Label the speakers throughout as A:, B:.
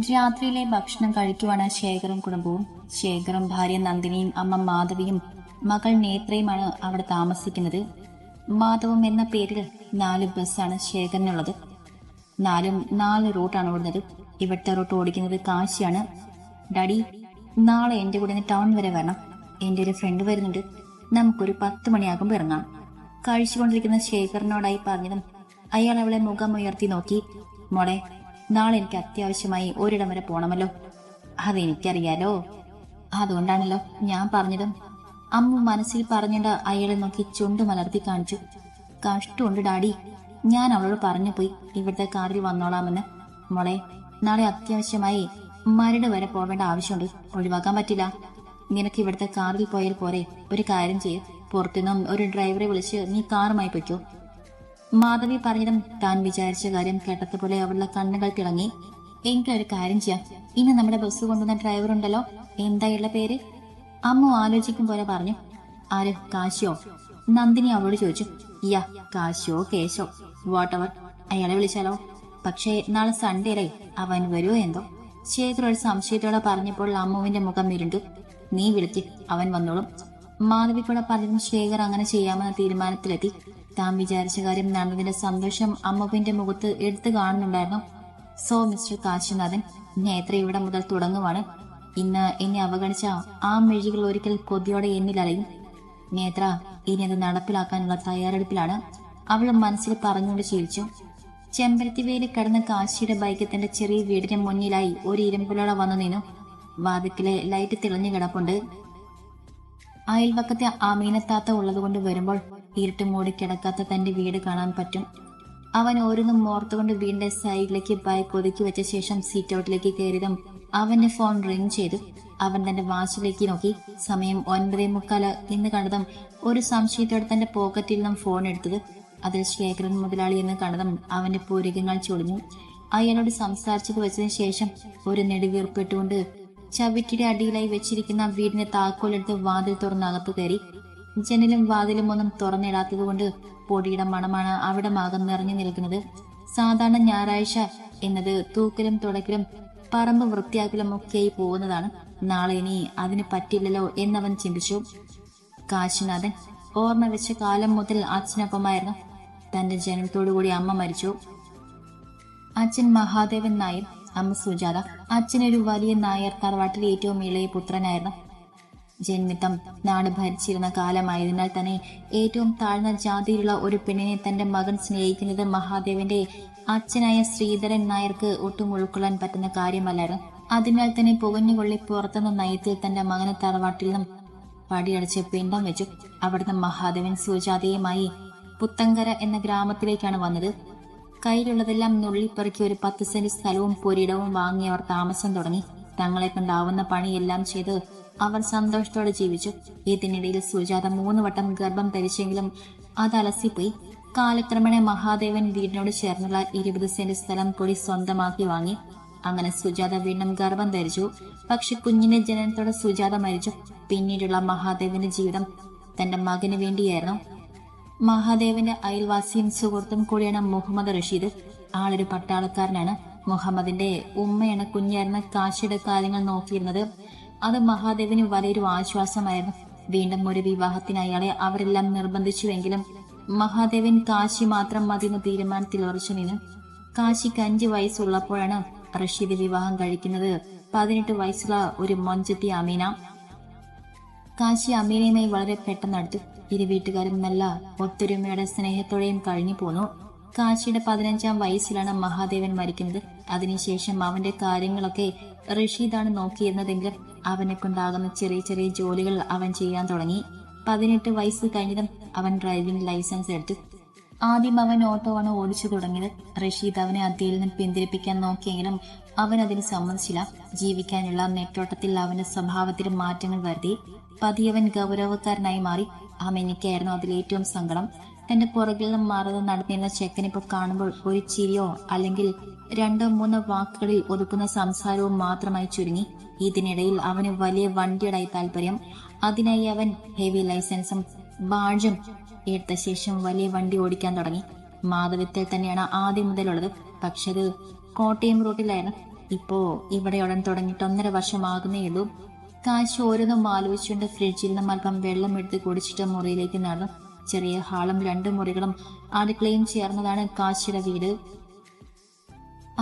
A: രാത്രിയിലെ ഭക്ഷണം കഴിക്കുവാണ് ശേഖറും കുടുംബവും. ശേഖറും ഭാര്യ നന്ദിനിയും അമ്മ മാധവിയും മകൾ നേത്രയുമാണ് അവിടെ താമസിക്കുന്നത്. മാധവം എന്ന പേരിൽ നാല് ബസ്സാണ് ശേഖരനുള്ളത് നാലും നാല് റൂട്ടാണ് ഓടുന്നത്. ഇവിടുത്തെ റൂട്ട് ഓടിക്കുന്നത് കാശിയാണ്. ഡാഡി നാളെ എന്റെ കൂടെ ടൗൺ വരെ വരണം. എന്റെ ഒരു ഫ്രണ്ട് വരുന്നുണ്ട്. നമുക്കൊരു പത്ത് മണിയാകുമ്പോൾ ഇറങ്ങാം. കഴിച്ചുകൊണ്ടിരിക്കുന്ന ശേഖരനോടായി പറഞ്ഞതും അയാൾ അവളെ മുഖം ഉയർത്തി നോക്കി. മോളെ നാളെ എനിക്ക് അത്യാവശ്യമായി ഒരിടം വരെ പോണമല്ലോ. അതെനിക്കറിയാലോ അതുകൊണ്ടാണല്ലോ ഞാൻ പറഞ്ഞതും. അമ്മ മനസ്സിൽ പറഞ്ഞിട്ട് അയാളെ നോക്കി ചുണ്ട് മലർത്തി കാണിച്ചു. കഷ്ടമുണ്ട് ഡാഡി. ഞാൻ അവളോട് പറഞ്ഞു പോയി. ഇവിടുത്തെ കാറിൽ വന്നോളാമെന്ന്. മോളെ നാളെ അത്യാവശ്യമായി മരട് വരെ പോവേണ്ട ആവശ്യമുണ്ട്. ഒഴിവാക്കാൻ പറ്റില്ല. നിനക്ക് ഇവിടുത്തെ കാറിൽ പോയാൽ പോരെ. ഒരു കാര്യം ചെയ്യും. പുറത്തുനിന്നും ഒരു ഡ്രൈവറെ വിളിച്ച് നീ കാറുമായി പൊയ്ക്കോ. മാധവി പറഞ്ഞതും താൻ വിചാരിച്ച കാര്യം കേട്ടതുപോലെ അവളുടെ കണ്ണുകൾ തിളങ്ങി. എനിക്കൊരു കാര്യം ചെയ്യാം. ഇന്ന് നമ്മുടെ ബസ് കൊണ്ടുവന്ന ഡ്രൈവർ ഉണ്ടല്ലോ. എന്തായുള്ള പേര്? അമ്മ ആലോചിക്കും പോലെ പറഞ്ഞു. ആര്? കാശിയോ? നന്ദിനി അവളോട് ചോദിച്ചു. യാ കാശിയോ കേശോ വാട്ടവർ അയാളെ വിളിച്ചാലോ? പക്ഷേ നാളെ സൺഡേ അല്ലേ? അവൻ വരുമോ എന്തോ? ചേത്ര ഒരു സംശയത്തോടെ പറഞ്ഞപ്പോൾ അമ്മുവിന്റെ മുഖം ഇരുണ്ടു. നീ വിളിക്ക്. അവൻ വന്നോളും. മാധവി പലരും ശേഖർ അങ്ങനെ ചെയ്യാമെന്ന തീരുമാനത്തിലെത്തി. താൻ വിചാരിച്ച കാര്യം നടന്നതിന്റെ സന്തോഷം അമ്മുവിന്റെ മുഖത്ത് എടുത്തു കാണുന്നുണ്ടായിരുന്നു. സോ മിസ്റ്റർ കാശിനാഥൻ നേത്ര ഇവിടെ മുതൽ തുടങ്ങുവാണ്. ഇന്ന് എന്നെ അവഗണിച്ച ആ മെഴികൾ ഒരിക്കൽ കൊതിയോടെ എന്നിൽ അലയും നേത്ര ഇനി അത് നടപ്പിലാക്കാനുള്ള തയ്യാറെടുപ്പിലാണ്. അവൾ മനസ്സിൽ പറഞ്ഞുകൊണ്ട് ചിരിച്ചു. ചെമ്പരത്തി വേലി കടന്ന കാശിയുടെ ബൈക്ക് തന്റെ ചെറിയ വീടിന് മുന്നിലായി ഒരു ഇരുമ്പുലോടെ വന്നു നിന്നു. വാതിക്കിലെ ലൈറ്റ് തെളിഞ്ഞു കിടപ്പുണ്ട്. അയൽവക്കത്തെ അമീനത്താത്ത ഉള്ളതുകൊണ്ട് വരുമ്പോൾ ഇരുട്ട് മൂടി കിടക്കാത്ത തന്റെ വീട് കാണാൻ പറ്റും. അവൻ ഓരോന്നും ഓർത്തുകൊണ്ട് വീടിന്റെ സൈഡിലേക്ക് ബൈക്ക് ഒതുക്കി വെച്ച ശേഷം സീറ്റ് ഔട്ടിലേക്ക് കയറിയതും അവന്റെ ഫോൺ റിംഗ് ചെയ്തു. അവൻ തന്റെ വാച്ചിലേക്ക് നോക്കി. സമയം ഒൻപതേ മുക്കാൽ എന്ന് കണ്ടതും ഒരു സംശയത്തോടെ തന്റെ പോക്കറ്റിൽ നിന്നും ഫോൺ എടുത്തത്. അതിൽ ശേഖരൻ മുതലാളി എന്ന് കണ്ടതും അവന്റെ പൂരികങ്ങൾ ചൊളിഞ്ഞു. അയാളോട് സംസാരിച്ചത് വെച്ചതിന് ശേഷം ഒരു നെടുവീർപ്പിട്ടുകൊണ്ട് ചവിറ്റിയുടെ അടിയിലായി വെച്ചിരിക്കുന്ന വീടിന്റെ താക്കോലെടുത്ത് വാതിൽ തുറന്ന് അകത്തു കയറി. ജനലും വാതിലും ഒന്നും തുറന്നിടാത്തത് കൊണ്ട് പൊടിയുടെ മണമാണ് അവിടെ മാകം നിറഞ്ഞു നിൽക്കുന്നത്. സാധാരണ ഞായറാഴ്ച എന്നത് തൂക്കലും തുടക്കലും പറമ്പ് വൃത്തിയാക്കലും ഒക്കെയായി പോകുന്നതാണ്. നാളെ ഇനി അതിന് പറ്റില്ലല്ലോ എന്നവൻ ചിന്തിച്ചു. കാശിനാഥൻ ഓർമ്മ വെച്ച കാലം മുതൽ അച്ഛനൊപ്പമായിരുന്നു. തന്റെ ജനനത്തോടുകൂടി അമ്മ മരിച്ചു. അച്ഛൻ മഹാദേവൻ നായർ അമ്മ സുജാത. അച്ഛനൊരു വലിയ നായർ തറവാട്ടിലെ ഏറ്റവും ഇളയ പുത്രനായിരുന്നു. ജന്മിത്തം നാട് ഭരിച്ചിരുന്ന കാലമായതിനാൽ തന്നെ ഏറ്റവും താഴ്ന്ന ജാതിയിലുള്ള ഒരു പെണ്ണിനെ തന്റെ മകൻ സ്നേഹിക്കുന്നത് മഹാദേവന്റെ അച്ഛനായ ശ്രീധരൻ നായർക്ക് ഒട്ടും ഉൾക്കൊള്ളാൻ പറ്റുന്ന കാര്യമല്ലായിരുന്നു. അതിനാൽ തന്നെ പുകഞ്ഞുകൊള്ളി പുറത്തുനിന്ന് നയത്തിൽ തന്റെ മകനെ തറവാട്ടിൽ നിന്നും പടിയടച്ച് പിണ്ടം വെച്ചു. അവിടുന്ന് മഹാദേവൻ സുജാതയുമായി പുത്തങ്കര എന്ന ഗ്രാമത്തിലേക്കാണ് വന്നത്. കയ്യിലുള്ളതെല്ലാം നുള്ളിപ്പെറുക്കി ഒരു പത്ത് സെന്റ് സ്ഥലവും പുരിടവും വാങ്ങി അവർ താമസം തുടങ്ങി. തങ്ങളെ കൊണ്ടാവുന്ന പണിയെല്ലാം ചെയ്ത് അവർ സന്തോഷത്തോടെ ജീവിച്ചു. ഇതിനിടയിൽ സുജാത മൂന്ന് വട്ടം ഗർഭം ധരിച്ചെങ്കിലും അത് അലസിപ്പോയി. കാലക്രമേണ മഹാദേവൻ വീടിനോട് ചേർന്നുള്ള ഇരുപത് സെന്റ് സ്ഥലം കൂടി സ്വന്തമാക്കി വാങ്ങി. അങ്ങനെ സുജാത വീണ്ടും ഗർഭം ധരിച്ചു. പക്ഷെ കുഞ്ഞിന്റെ ജനനത്തോടെ സുജാത മരിച്ചു. പിന്നീടുള്ള മഹാദേവന്റെ ജീവിതം തന്റെ മകന് വേണ്ടിയായിരുന്നു. മഹാദേവന്റെ അയൽവാസിയും സുഹൃത്തും കൂടിയാണ് മുഹമ്മദ് റഷീദ്. ആളൊരു പട്ടാളക്കാരനാണ്. മുഹമ്മദിന്റെ ഉമ്മയാണ് കുഞ്ഞായിരുന്ന കാശിയുടെ കാര്യങ്ങൾ നോക്കിയിരുന്നത്. അത് മഹാദേവന് വലിയൊരു ആശ്വാസമായിരുന്നു. വീണ്ടും ഒരു വിവാഹത്തിന് അയാളെ അവരെല്ലാം നിർബന്ധിച്ചുവെങ്കിലും മഹാദേവൻ കാശി മാത്രം മതിയെന്ന തീരുമാനത്തിൽ ഉറച്ചു നിന്നു. കാശിക്ക് അഞ്ചു വയസ്സുള്ളപ്പോഴാണ് റഷീദ് വിവാഹം കഴിക്കുന്നത്. പതിനെട്ട് വയസ്സുള്ള ഒരു മൊഞ്ചത്തി അമീന. കാശി അമീനയുമായി വളരെ പെട്ടെന്ന് അടുത്തു. ഇരു വീട്ടുകാരും നല്ല ഒത്തൊരുമയുടെ സ്നേഹത്തോടെയും കഴിഞ്ഞു പോന്നു. കാശിയുടെ പതിനഞ്ചാം വയസ്സിലാണ് മഹാദേവൻ മരിക്കുന്നത്. അതിനുശേഷം അവന്റെ കാര്യങ്ങളൊക്കെ റഷീദാണ് നോക്കിയിരുന്നതെങ്കിലും അവനെ കൊണ്ടാകുന്ന ചെറിയ ചെറിയ ജോലികൾ അവൻ ചെയ്യാൻ തുടങ്ങി. പതിനെട്ട് വയസ്സ് കഴിഞ്ഞതും അവൻ ഡ്രൈവിംഗ് ലൈസൻസ് എടുത്തു. ആദ്യം അവൻ ഓട്ടോ ആണ് ഓടിച്ചു തുടങ്ങിയത്. റഷീദ് അവനെ അതിൽ നിന്ന് പിന്തിരിപ്പിക്കാൻ നോക്കിയെങ്കിലും അവൻ അതിന് സമ്മതിച്ചില്ല. ജീവിക്കാനുള്ള നെട്ടോട്ടത്തിൽ അവന്റെ സ്വഭാവത്തിൽ മാറ്റങ്ങൾ വരുത്തി. പതിയവൻ ഗൗരവക്കാരനായി മാറി. അമെനിക്കായിരുന്നു അതിൽ ഏറ്റവും സങ്കടം. തന്റെ പുറകിൽ നിന്നും മാറാതെ നടന്നിരുന്ന ചെക്കനിപ്പോൾ കാണുമ്പോൾ ഒരു ചിരിയോ അല്ലെങ്കിൽ രണ്ടോ മൂന്നോ വാക്കുകളിൽ ഒതുക്കുന്ന സംസാരവും മാത്രമായി ചുരുങ്ങി. ഇതിനിടയിൽ അവന് വലിയ വണ്ടിയുടായി താല്പര്യം അതിനായി അവൻ ഹെവി ലൈസൻസും ബാഡ്ജും എടുത്ത ശേഷം വലിയ വണ്ടി ഓടിക്കാൻ തുടങ്ങി. മാധവത്തിൽ തന്നെയാണ് ആദ്യം മുതലുള്ളത്. പക്ഷെ അത് കോട്ടയം റൂട്ടിലായിരുന്നു. ഇപ്പോ ഇവിടെ ഉടൻ തുടങ്ങിയിട്ട് ഒന്നര വർഷമാകുന്നേ ഉള്ളൂ. കാശ് ഓരോന്നും ആലോചിച്ചുകൊണ്ട് ഫ്രിഡ്ജിൽ നിന്നും അല്പം വെള്ളം എടുത്ത് കുടിച്ചിട്ട് മുറിയിലേക്ക് നടന്നു. ചെറിയ ഹാളും രണ്ട് മുറികളും അടുക്കളയും ചേർന്നതാണ് കാശിയുടെ വീട്.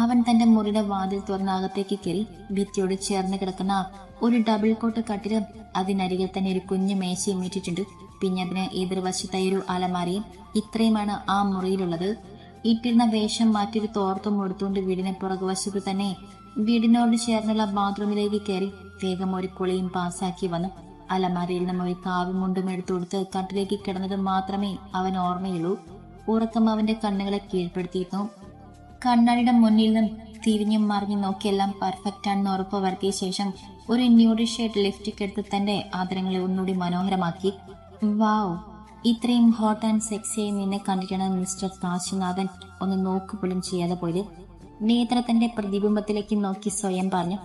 A: അവൻ തന്റെ മുറിയുടെ വാതിൽ തുറന്ന് അകത്തേക്ക് കയറി ഭിത്തിയോട് ചേർന്ന് കിടക്കുന്ന ഒരു ഡബിൾ കോട്ട് കട്ടിലും അതിനരികിൽ തന്നെ ഒരു കുഞ്ഞു മേശയും ഇട്ടിട്ടുണ്ട്. പിന്നെ അതിന് എതിർവശത്തായി ഒരു അലമാരയും. ഇത്രയുമാണ് ആ മുറിയിലുള്ളത്. ഇട്ടിരുന്ന വേഷം മാറ്റൊരു തോർത്തും എടുത്തുകൊണ്ട് വീടിന് പുറകുവശത്ത് തന്നെ വീടിനോട് ചേർന്നുള്ള ബാത്റൂമിലേക്ക് കയറി വേഗം ഒരു കുളിയും പാസാക്കി വന്നു. അലമാരയിൽ നിന്നും ഒരു കാവും മുണ്ടും എടുത്തു കൊടുത്ത് കട്ടിലേക്ക് കിടന്നത് മാത്രമേ അവൻ ഓർമ്മയുള്ളൂ. ഉറക്കം അവന്റെ കണ്ണുകളെ കീഴ്പ്പെടുത്തിയിരുന്നു. കണ്ണാടിയുടെ മുന്നിൽ നിന്നും തിരിഞ്ഞും മറിഞ്ഞും നോക്കിയെല്ലാം പെർഫെക്റ്റ് ആണെന്ന് ഉറപ്പ് വരുത്തിയ ശേഷം ഒരു ന്യൂഡി ഷേഡ് ലിഫ്റ്റിക് എടുത്ത് തന്റെ ആദരങ്ങളെ ഒന്നുകൂടി മനോഹരമാക്കി. വാവ് ഇത്രയും ഹോട്ട് ആൻഡ് സെക്സിയായി നിന്നെ കണ്ടിട്ടാണ് മിസ്റ്റർ കാശിനാഥൻ ഒന്ന് നോക്കുപോലും ചെയ്യാതെ പോയത്. നേത്രത്തിന്റെ പ്രതിബിംബത്തിലേക്ക് നോക്കി സ്വയം പറഞ്ഞു.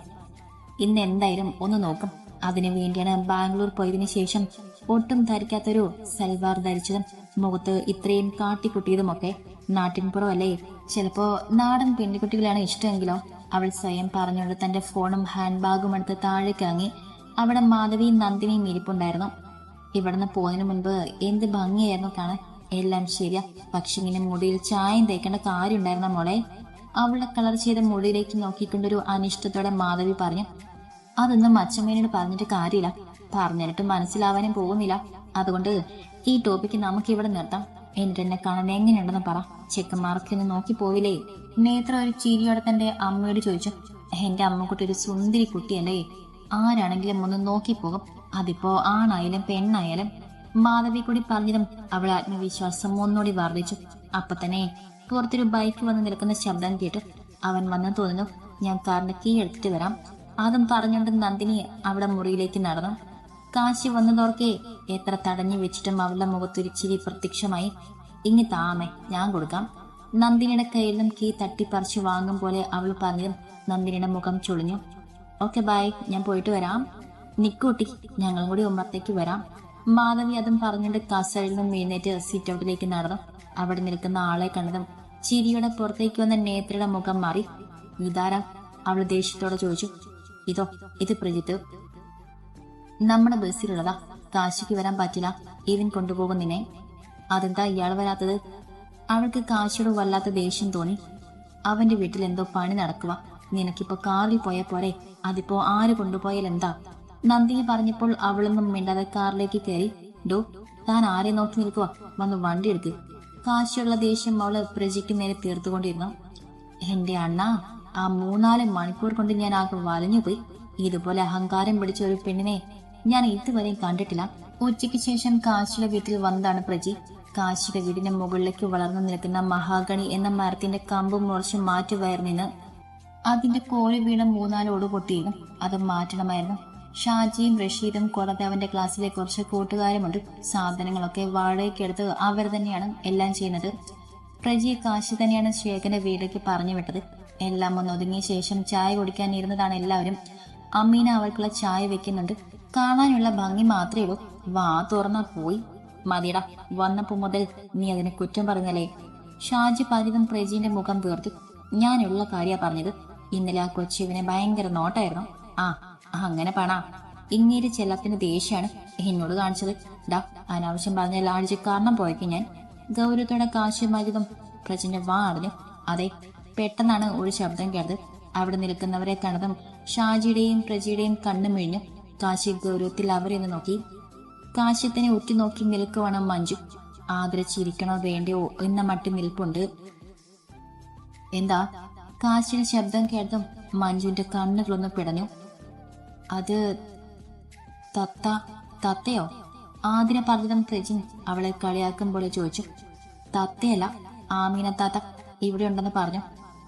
A: ഇന്ന് എന്തായാലും ഒന്ന് നോക്കും. അതിനു വേണ്ടിയാണ് ബാംഗ്ലൂർ പോയതിനു ശേഷം ഒട്ടും ധരിക്കാത്തൊരു സൽവാർ ധരിച്ചതും മുഖത്ത് ഇത്രയും കാട്ടിക്കുട്ടിയതുമൊക്കെ നാട്ടിൻപുറമല്ലേ? ചിലപ്പോ നാടൻ പെൺകുട്ടികളാണ് ഇഷ്ടമെങ്കിലോ? അവൾ സ്വയം പറഞ്ഞുകൊണ്ട് തന്റെ ഫോണും ഹാൻഡ് ബാഗും എടുത്ത് താഴേക്ക് ഇറങ്ങി അവിടെ മാധവിയും നന്ദിനിയും ഇരിപ്പുണ്ടായിരുന്നു. ഇവിടുന്ന് പോയതിനു മുൻപ് എന്ത് ഭംഗിയായിരുന്നു കാണാൻ? എല്ലാം ശരിയാ. പക്ഷെ ഇങ്ങനെ മുടിയിൽ ചായം തേക്കേണ്ട കാര്യം ഉണ്ടായിരുന്ന മോളെ? അവളുടെ കളർ ചെയ്ത മുടിയിലേക്ക് നോക്കിക്കൊണ്ടൊരു അനിഷ്ടത്തോടെ മാധവി പറഞ്ഞു അതൊന്നും അച്ഛമ്മേനോട് പറഞ്ഞിട്ട് കാര്യമില്ല. പറഞ്ഞിട്ട് മനസ്സിലാവാനും പോകുന്നില്ല. അതുകൊണ്ട് ഈ ടോപ്പിക്ക് നമുക്ക് ഇവിടെ നിർത്താം. എന്നിട്ട് എന്നെ കാണാൻ എങ്ങനെയുണ്ടെന്ന് പറ. ചെക്കന്മാർക്കൊന്ന് നോക്കി പോവില്ലേ? നേത്ര ഒരു ചിരിയോടെ തന്റെ അമ്മയോട് ചോദിച്ചു എന്റെ അമ്മക്കുട്ടി ഒരു സുന്ദരി കുട്ടിയല്ലേ. ആരാണെങ്കിലും ഒന്ന് നോക്കിപ്പോകും അതിപ്പോ ആണായാലും പെണ്ണായാലും. മാധവി കൂടി പറഞ്ഞതും അവളെ ആത്മവിശ്വാസം ഒന്നുകൂടി വർദ്ധിച്ചു. അപ്പൊ തന്നെ പുറത്തൊരു ബൈക്ക് വന്ന് നിൽക്കുന്ന ശബ്ദം കേട്ട് അവൻ വന്ന് തോന്നുന്നു ഞാൻ കാറിന്റെ കീ എടുത്തിട്ട് വരാം. അതും പറഞ്ഞുകൊണ്ട് നന്ദിനി അവിടെ മുറിയിലേക്ക് നടന്നു. കാശി വന്നതോർക്കെ എത്ര തടഞ്ഞു വെച്ചിട്ടും അവളുടെ മുഖത്തൊരു ചിരി പ്രത്യക്ഷമായി. ഇങ്ങി താമേ ഞാൻ കൊടുക്കാം. നന്ദിനിയുടെ കയ്യിൽ നിന്നും കീ തട്ടിപ്പറിച്ചു വാങ്ങും പോലെ അവൾ പറഞ്ഞു നന്ദിനിയുടെ മുഖം ചുളിഞ്ഞു. ഓക്കെ ബൈ ഞാൻ പോയിട്ട് വരാം. നിക്കൂട്ടി ഞങ്ങളും കൂടി ഉമ്മത്തേക്ക് വരാം. മാധവി അതും പറഞ്ഞുകൊണ്ട് കസറിൽ നിന്നും എഴുന്നേറ്റ് സീറ്റ് ഔട്ടിലേക്ക് നടന്നു. അവിടെ നിൽക്കുന്ന ആളെ കണ്ടതും ചിരിയുടെ പുറത്തേക്ക് വന്ന നേത്രയുടെ മുഖം മാറി. ഇതാരാ അവൾ ദേഷ്യത്തോടെ ചോദിച്ചു. ഇതോ ഇത് പ്രജിത്ത്. നമ്മുടെ ബസ്സിലുള്ളതാ. കാശിക്ക് വരാൻ പറ്റില്ല. ഇവൻ കൊണ്ടുപോകും നിന്നെ അതെന്താ ഇയാൾ വരാത്തത്? അവൾക്ക് കാശിയോട് വല്ലാത്ത ദേഷ്യം തോന്നി. അവന്റെ വീട്ടിൽ എന്തോ പണി നടക്കുക നിനക്കിപ്പോ കാറിൽ പോയ പോരെ. അതിപ്പോ ആര് കൊണ്ടുപോയാൽ എന്താ? നന്ദിയെ പറഞ്ഞപ്പോൾ അവളൊന്നും മിണ്ടാതെ കാറിലേക്ക് കയറി. ഡോ താൻ ആരെ നോക്കി നിൽക്കുക വന്ന് വണ്ടി എടുക്ക്. കാശിയുള്ള ദേഷ്യം അവൾ പ്രജയ്ക്ക് നേരെ തീർത്തുകൊണ്ടിരുന്നു. എന്റെ അണ്ണ ആ മൂന്നാൽ മണിക്കൂർ കൊണ്ട് ഞാൻ ആകെ വലഞ്ഞുപോയി ഇതുപോലെ അഹങ്കാരം പിടിച്ച ഒരു പെണ്ണിനെ ഞാൻ ഇതുവരെയും കണ്ടിട്ടില്ല. ഉച്ചയ്ക്ക് ശേഷം കാശിയുടെ വീട്ടിൽ വന്നതാണ് പ്രജി. കാശിയുടെ വീടിന്റെ മുകളിലേക്ക് വളർന്നു നിൽക്കുന്ന മഹാഗണി എന്ന മരത്തിന്റെ കമ്പും മുറിച്ച് മാറ്റി വയർ നിന്ന് അതിന്റെ കോഴി വീണ മൂന്നാലോട് പൊട്ടിയിരുന്നു. അത് മാറ്റണമായിരുന്നു. ഷാജിയും റഷീദും കൂടാതെ അവന്റെ ക്ലാസ്സിലെ കുറച്ച് കൂട്ടുകാരുമുണ്ട്. സാധനങ്ങളൊക്കെ വാടകയ്ക്കെടുത്ത് അവർ തന്നെയാണ് എല്ലാം ചെയ്യുന്നത്. പ്രജി കാശി തന്നെയാണ് ശേഖരന്റെ വീട്ടിലേക്ക് പറഞ്ഞു വിട്ടത്. എല്ലാം ഒന്ന് ഒതുങ്ങിയ ശേഷം ചായ കുടിക്കാൻ ഇരുന്നതാണ് എല്ലാവരും. അമ്മീന അവൾക്കുള്ള ചായ വെക്കുന്നുണ്ട്. കാണാനുള്ള ഭംഗി മാത്രമേ ഉള്ളൂ. വാ തുറന്നാ പോയി. മതിയടാ വന്നപ്പോ മുതൽ നീ അതിനെ കുറ്റം പറഞ്ഞല്ലേ? ഷാജി പതിവും പ്രജീന്റെ മുഖം വീർത്തു. ഞാനുള്ള കാര്യ പറഞ്ഞത്. ഇന്നലെ ആ കൊച്ചുവിനെ ഭയങ്കര നോട്ടായിരുന്നു. ആ അങ്ങനെ പണ. ഇങ്ങേര് ചെല്ലത്തിന് ദേഷ്യാണ് എന്നോട് കാണിച്ചത്. ഡാ അനാവശ്യം പറഞ്ഞ ലാഴ്ച കാരണം പോയേക്ക് ഞാൻ. ഗൗരവത്തോടെ കാശുമാരിതും പ്രജന്റെ വാ അടഞ്ഞു അതെ പെട്ടെന്നാണ് ഒരു ശബ്ദം കേട്ടത്. അവിടെ നിൽക്കുന്നവരെ കണ്ടതും ഷാജിയുടെയും പ്രജയുടെയും കണ്ണു മിഴിഞ്ഞു. കാശി ഗൗരവത്തിൽ അവരെ ഒന്ന് നോക്കി. കാശ്യത്തിനെ ഉറ്റുനോക്കി നിൽക്കുവാണ് മഞ്ജു. ആദരിച്ചിരിക്കണോ വേണ്ടയോ എന്ന മട്ടി നിൽപ്പുണ്ട്. എന്താ? കാശിയുടെ ശബ്ദം കേട്ടതും മഞ്ജുവിന്റെ കണ്ണുകളൊന്ന് പിടഞ്ഞു. അത് തത്ത തത്തയോ? ആതിര പറഞ്ഞതും പ്രജിൻ അവളെ കളിയാക്കും പോലെ ചോദിച്ചു. തത്തയല്ല ആമീന താത്ത ഇവിടെ ഉണ്ടെന്ന് പറഞ്ഞു.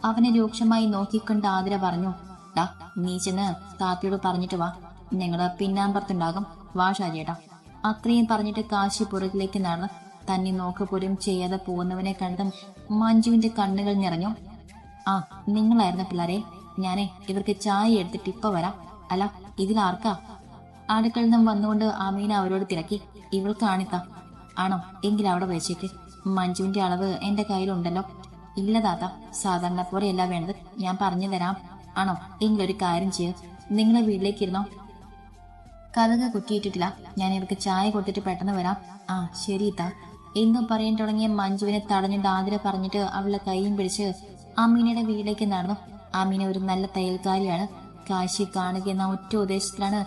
A: അവനെ രൂക്ഷമായി നോക്കിക്കൊണ്ട് ആതിര പറഞ്ഞു ഡാ നീ ചെന്ന് താത്തയോട് പറഞ്ഞിട്ട് വാ. ഞങ്ങൾ പിന്നാമ്പുറത്തുണ്ടാകും. വാ ഷാജിയേട്ടാ. അത്രയും പറഞ്ഞിട്ട് കാശി പുറകിലേക്ക് നടന്ന് തന്നെ നോക്ക് പോലും ചെയ്യാതെ പോകുന്നവനെ കണ്ടതും മഞ്ജുവിന്റെ കണ്ണുകൾ നിറഞ്ഞു. ആ നിങ്ങളായിരുന്നു പിള്ളേരെ. ഞാനേ ഇവർക്ക് ചായ എടുത്തിട്ട് ഇപ്പൊ വരാം. അല്ല ഇതിലാർക്കാ അടുക്കളിൽ നിന്നും വന്നുകൊണ്ട് അമീന അവരോട് തിരക്കി. ഇവൾക്കാണിത്ത ആണോ? എങ്കിൽ അവിടെ വെച്ചേക്ക്. മഞ്ജുവിന്റെ അളവ് എന്റെ കയ്യിലുണ്ടല്ലോ. ഇല്ല താത്ത സാധാരണ പോലെയല്ല വേണ്ടത്. ഞാൻ പറഞ്ഞു തരാം. ആണോ? എങ്കിലൊരു കാര്യം ചെയ്യ. നിങ്ങളെ വീട്ടിലേക്ക് ഇരുന്നോ കഥക കുറ്റിയിട്ടിട്ടില്ല ഞാൻ ഇവർക്ക് ചായ കൊടുത്തിട്ട് പെട്ടെന്ന് വരാം. ആ ശരി താ. എന്നും പറയാൻ തുടങ്ങിയ മഞ്ജുവിനെ തടഞ്ഞിട്ട് ആതിര പറഞ്ഞിട്ട് അവളുടെ കൈയും പിടിച്ച് അമീനയുടെ വീട്ടിലേക്ക് നടന്നു. അമീന ഒരു നല്ല തയ്യൽക്കാരിയാണ്. കാശി കാണുക എന്ന ഒറ്റ ഉദ്ദേശത്തിലാണ്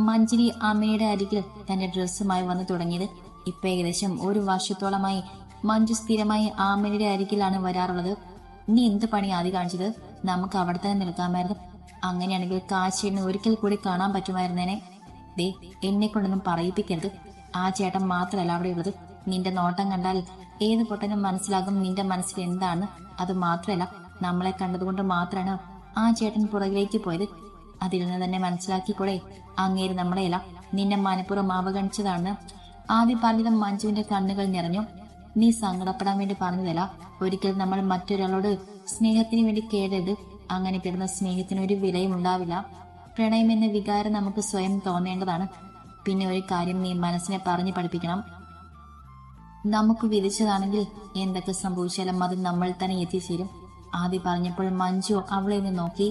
A: മഞ്ജിനി അമ്മയുടെ അരികിൽ തന്റെ ഡ്രസ്സുമായി വന്നു തുടങ്ങിയത്. ഇപ്പൊ ഏകദേശം ഒരു വർഷത്തോളമായി മഞ്ജു സ്ഥിരമായി ആമിനയുടെ അരികിലാണ് വരാറുള്ളത്. നീ എന്ത് പണി ആദ്യം കാണിച്ചത്? നമുക്ക് അവിടെ തന്നെ നിൽക്കാമായിരുന്നു. അങ്ങനെയാണെങ്കിൽ കാശിനെ ഒരിക്കൽ കൂടി കാണാൻ പറ്റുമായിരുന്നേനെ. ദേ എന്നെ കൊണ്ടൊന്നും പറയിപ്പിക്കരുത്. ആ ചേട്ടൻ മാത്രമല്ല അവിടെ ഉള്ളത്. നിന്റെ നോട്ടം കണ്ടാൽ ഏത് പൊട്ടനും മനസ്സിലാകും നിന്റെ മനസ്സിൽ എന്താണ്. അത് മാത്രമല്ല നമ്മളെ കണ്ടതുകൊണ്ട് മാത്രമാണ് ആ ചേട്ടൻ പുറകിലേക്ക് പോയത്. അതിൽ നിന്ന് തന്നെ മനസ്സിലാക്കിക്കൂടെ? അങ്ങേര് നമ്മളെയല്ല നിന്നെ മനഃപൂർവം അവഗണിച്ചതാണ്. ആദ്യം പറഞ്ഞതും മഞ്ജുവിന്റെ കണ്ണുകൾ നിറഞ്ഞു. നീ സങ്കടപ്പെടാൻ വേണ്ടി പറഞ്ഞതല്ല ഒരിക്കൽ നമ്മൾ മറ്റൊരാളോട് സ്നേഹത്തിന് വേണ്ടി കേടരുത്. അങ്ങനെ കിടന്ന സ്നേഹത്തിന് ഒരു വിലയും ഉണ്ടാവില്ല. പ്രണയം എന്ന വികാരം നമുക്ക് സ്വയം തോന്നേണ്ടതാണ്. പിന്നെ ഒരു കാര്യം നീ മനസ്സിനെ പറഞ്ഞു പഠിപ്പിക്കണം. നമുക്ക് വിധിച്ചതാണെങ്കിൽ എന്തൊക്കെ സംഭവിച്ചാലും അത് നമ്മൾ തന്നെ എത്തിച്ചേരും. ആദ്യം പറഞ്ഞപ്പോൾ മഞ്ജു അവളെ നോക്കി.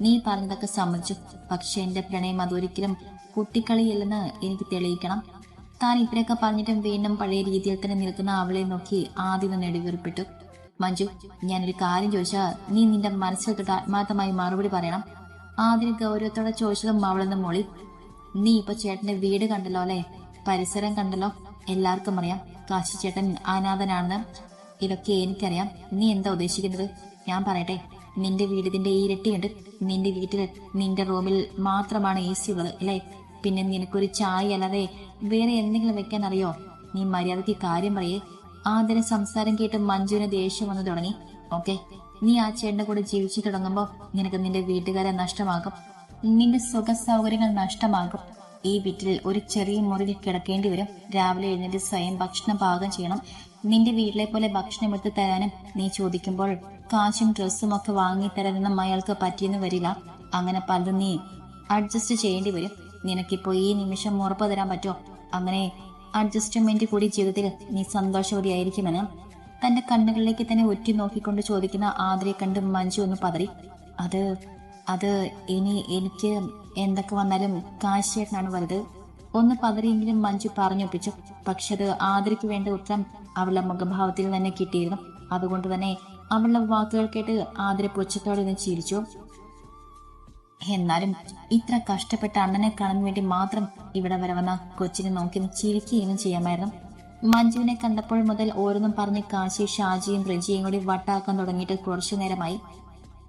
A: നീ പറഞ്ഞതൊക്കെ സമ്മതിച്ചു. പക്ഷെ എന്റെ പ്രണയം അതൊരിക്കലും കുട്ടിക്കളിയല്ലെന്ന് എനിക്ക് തെളിയിക്കണം. താൻ ഇത്രയൊക്കെ പറഞ്ഞിട്ടും വീണ്ടും പഴയ രീതിയിൽ തന്നെ നിൽക്കുന്ന അവളെ നോക്കി ആദ്യം നെടുവീർപ്പിട്ടു മഞ്ജു ഞാനൊരു കാര്യം ചോദിച്ചാൽ നീ നിന്റെ മനസ്സിൽ തൊട്ട് ആത്മാർത്ഥമായി മറുപടി പറയണം. ആദ്യം ഗൗരവത്തോടെ ചോദിച്ചതും അവളെന്ന് മോളി. നീ ഇപ്പൊ ചേട്ടന്റെ വീട് കണ്ടല്ലോ അല്ലെ? പരിസരം കണ്ടല്ലോ? എല്ലാവർക്കും അറിയാം. കാശി ചേട്ടൻ അനാഥനാണെന്ന്. ഇതൊക്കെ എനിക്കറിയാം. നീ എന്താ ഉദ്ദേശിക്കുന്നത്? ഞാൻ പറയട്ടെ. നിന്റെ വീടിന്റെ ഈ ഇരട്ടിയുണ്ട്. നിന്റെ വീട്ടിൽ നിന്റെ റൂമിൽ മാത്രമാണ് എ സി ഉള്ളത് അല്ലേ? പിന്നെ നിനക്കൊരു ചായ അല്ലാതെ വേറെ എന്തെങ്കിലും വെക്കാൻ അറിയോ? നീ മര്യാദയ്ക്ക് കാര്യം പറയേ. ആദ്യം സംസാരം കേട്ട് മഞ്ജുവിന് ദേഷ്യം വന്നു തുടങ്ങി. ഓക്കെ നീ ആ ചേട്ടന്റെ കൂടെ ജീവിച്ചു തുടങ്ങുമ്പോൾ നിനക്ക് നിന്റെ വീട്ടുകാരെ നഷ്ടമാകും. നിന്റെ സുഖ സൗകര്യങ്ങൾ നഷ്ടമാകും. ഈ വീട്ടിൽ ഒരു ചെറിയ മുറിയിൽ കിടക്കേണ്ടി വരും. രാവിലെ എഴുന്നേറ്റ് സ്വയം ഭക്ഷണം പാകം ചെയ്യണം. നിന്റെ വീട്ടിലെ പോലെ ഭക്ഷണം എടുത്ത് തരാനും നീ ചോദിക്കുമ്പോൾ കാശും ഡ്രസ്സും ഒക്കെ വാങ്ങി തരാനൊന്നും അയാൾക്ക് പറ്റിയെന്ന് വരില്ല. അങ്ങനെ പലതും നീ അഡ്ജസ്റ്റ് ചെയ്യേണ്ടി വരും. നിനക്കിപ്പോ ഈ നിമിഷം ഉറപ്പ് തരാൻ പറ്റുമോ അങ്ങനെ അഡ്ജസ്റ്റ്മെന്റ് കൂടി ജീവിതത്തിൽ നീ സന്തോഷവതിയായിരിക്കുമെന്ന് തന്റെ കണ്ണുകളിലേക്ക് തന്നെ ഒറ്റ നോക്കിക്കൊണ്ട് ചോദിക്കുന്ന ആദരെ കണ്ട് മഞ്ജു ഒന്ന് പതറി. അത് അത് ഇനി എനിക്ക് എന്തൊക്കെ വന്നാലും കാശിയേട്ടനാണ് വലുത്. ഒന്ന് പതറിയെങ്കിലും മഞ്ജു പറഞ്ഞൊപ്പിച്ചു. പക്ഷെ അത് ആതിരയ്ക്ക് വേണ്ട ഉത്തരം അവളുടെ മുഖഭാവത്തിൽ തന്നെ കിട്ടിയിരുന്നു. അതുകൊണ്ട് തന്നെ അവളുടെ വാക്കുകൾ കേട്ട് ആദര പുച്ഛത്തോടെ നിന്ന് ചിരിച്ചു. എന്നാലും ഇത്ര കഷ്ടപ്പെട്ട അണ്ണനെ കാണാൻ വേണ്ടി മാത്രം ഇവിടെ വരെ വന്ന കൊച്ചിനെ നോക്കി ചിരിക്കുകയും ചെയ്യാമായിരുന്നു. മഞ്ജുവിനെ കണ്ടപ്പോൾ മുതൽ ഓരോന്നും പറഞ്ഞ് കാശി ഷാജിയും റിജിയും കൂടി വട്ടാക്കാൻ തുടങ്ങിയിട്ട് കുറച്ചു നേരമായി.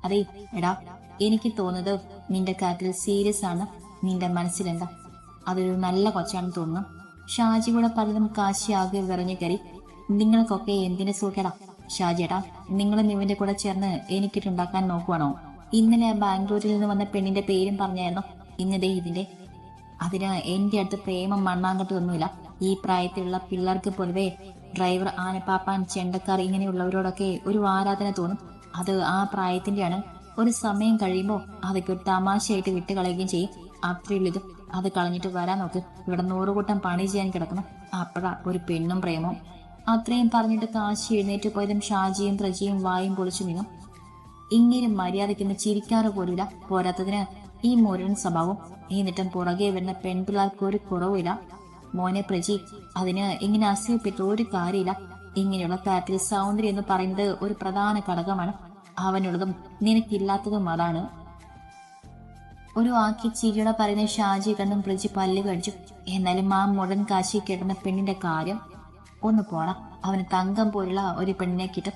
A: അതെ എടാ എനിക്ക് തോന്നുന്നത് നിന്റെ കാര്യത്തിൽ സീരിയസ് ആണ്. നിന്റെ മനസ്സിലെന്താ അതൊരു നല്ല കൊച്ചാണെന്ന് തോന്നുന്നു. ഷാജി കൂടെ പലതും കാശി ആകെ വിറഞ്ഞു കയറി. നിങ്ങൾക്കൊക്കെ എന്തിനു സൂക്കേടാ ഷാജിയേട്ടാ നിങ്ങളും ഇവന്റെ കൂടെ ചേർന്ന് എനിക്കിട്ടുണ്ടാക്കാൻ നോക്കുവാണോ? ഇന്നലെ ബാംഗ്ലൂരിൽ നിന്ന് വന്ന പെണ്ണിന്റെ പേരും പറഞ്ഞായിരുന്നു. ഇന്നതേ ഇതിന്റെ. അതിന് എന്റെ അടുത്ത് പ്രേമം മണ്ണാങ്കട്ടൊന്നുമില്ല. ഈ പ്രായത്തിലുള്ള പിള്ളേർക്ക് പൊതുവെ ഡ്രൈവർ ആനപ്പാപ്പാൻ ചെണ്ടക്കാർ ഇങ്ങനെയുള്ളവരോടൊക്കെ ഒരു ആരാധന തോന്നും. അത് ആ പ്രായത്തിന്റെയാണ്. ഒരു സമയം കഴിയുമ്പോൾ അതൊക്കെ ഒരു തമാശയായിട്ട് വിട്ട് കളയുകയും ചെയ്യും അത്രയുള്ളൂ അത് കളഞ്ഞിട്ട് വരാൻ നോക്ക്. ഇവിടെ നൂറുകൂട്ടം പണി ചെയ്യാൻ കിടക്കണം അപ്പഴാ ഒരു പെണ്ണും പ്രേമവും. അത്രയും പറഞ്ഞിട്ട് കാശി എഴുന്നേറ്റ് പോയതും ഷാജിയും പ്രജിയും വായും പൊളിച്ചു നിന്നും ഇങ്ങനെ മര്യാദയ്ക്കൊന്ന് ചിരിക്കാറ് പോലില്ല പോരാത്തതിന് ഈ മുരൻ സ്വഭാവം. എന്നിട്ടും പുറകെ വരുന്ന പെൺപിള്ളേർക്ക് ഒരു കുറവില്ല മോനെ പ്രജി അതിന് ഇങ്ങനെ അസൂയപ്പെട്ട് ഒരു കാര്യമില്ല. ഇങ്ങനെയുള്ള കാര്യത്തിൽ സൗന്ദര്യം എന്ന് പറയുന്നത് ഒരു പ്രധാന ഘടകമാണ്. അവനുള്ളതും നിനക്കില്ലാത്തതും അതാണ്. ഒരു ആക്കി ചിരിയോടെ പറയുന്ന ഷാജി കണ്ടും പിടിച്ച് പല്ല് കടിച്ചു. എന്നാലും ആ മുടൻ കാശി കിടന്ന പെണ്ണിന്റെ കാര്യം ഒന്ന് പോണം. അവന് തങ്കം പോലുള്ള ഒരു പെണ്ണിനെ കിട്ടും.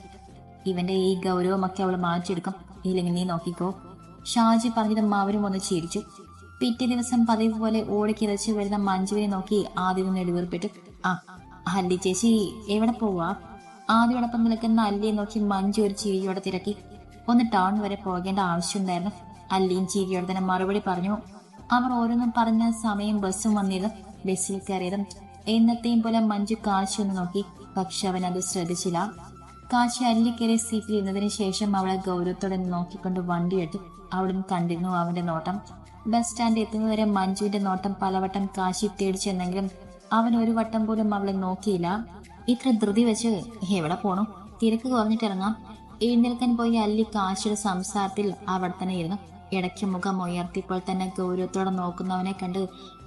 A: ഇവന്റെ ഈ ഗൗരവമൊക്കെ അവൾ മാറ്റിയെടുക്കും. ഇല്ലെങ്കിൽ നീ നോക്കിക്കോ. ഷാജി പറഞ്ഞതും മാവരും ഒന്ന് ചിരിച്ചു. പിറ്റേ ദിവസം പതിവ് പോലെ ഓടിക്കിറച്ച് വരുന്ന മഞ്ജുവിനെ നോക്കി ആദ്യം നെടുവീർപ്പിട്ടു ആ അല്ലി ചേച്ചി എവിടെ പോവാ? ആദ്യോടൊപ്പം നിൽക്കുന്ന അല്ലിയെ നോക്കി മഞ്ജു ഒരു ചിരിയോടെ തിരക്കി. ഒന്ന് ടൗൺ വരെ പോകേണ്ട ആവശ്യമുണ്ടായിരുന്നു. അല്ലീൻ ചീരിയോടനെ മറുപടി പറഞ്ഞു അവർ ഓരോന്നും പറഞ്ഞ സമയം ബസ്സും വന്നിരുന്നു. ബസ്സിൽ കയറിയതും എന്നത്തെയും പോലെ മഞ്ജു കാശി ഒന്ന് നോക്കി. പക്ഷെ അവൻ അത് ശ്രദ്ധിച്ചില്ല. കാശി അല്ലിക്കരെ സീറ്റിൽ ഇരുന്നതിന് ശേഷം അവളെ ഗൗരവത്തോടെ നോക്കിക്കൊണ്ട് വണ്ടിയെടുത്തു അവിടുന്ന് കണ്ടിരുന്നു അവന്റെ നോട്ടം. ബസ് സ്റ്റാൻഡ് എത്തുന്നതുവരെ മഞ്ജുവിന്റെ നോട്ടം പലവട്ടം കാശി തേടിച്ചെന്നെങ്കിലും അവൻ ഒരു വട്ടം പോലും അവളെ നോക്കിയില്ല. ഇത്ര ധൃതി വെച്ച് എവിടെ പോണു? തിരക്ക് കുറഞ്ഞിട്ടിറങ്ങാം. എഴുന്നേൽക്കാൻ പോയ അല്ലി കാശിയുടെ സംസാരത്തിൽ അവിടെ ഇടയ്ക്ക് മുഖം ഉയർത്തിയപ്പോൾ തന്നെ ഗൗരവത്തോടെ നോക്കുന്നവനെ കണ്ട്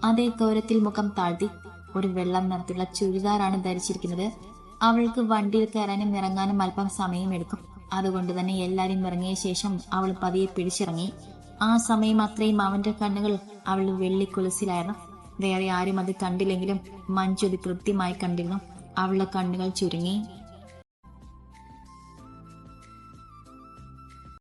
A: അതേ ഗൗരവത്തിൽ മുഖം താഴ്ത്തി ഒരു വെള്ളം നിറത്തിലുള്ള ചുരിദാറാണ് ധരിച്ചിരിക്കുന്നത്. അവൾക്ക് വണ്ടിയിൽ കയറാനും ഇറങ്ങാനും അല്പം സമയം എടുക്കും അതുകൊണ്ട് തന്നെ എല്ലാവരും ഇറങ്ങിയ ശേഷം അവൾ പതിയെ പിടിച്ചിറങ്ങി. ആ സമയം അത്രയും അവന്റെ കണ്ണുകൾ അവൾ വെള്ളിക്കുലസിലായിരുന്നു. വേറെ ആരും അത് കണ്ടില്ലെങ്കിലും മഞ്ജു അത് കൃത്യമായി കണ്ടിരുന്നു. അവളുടെ കണ്ണുകൾ ചുരുങ്ങി.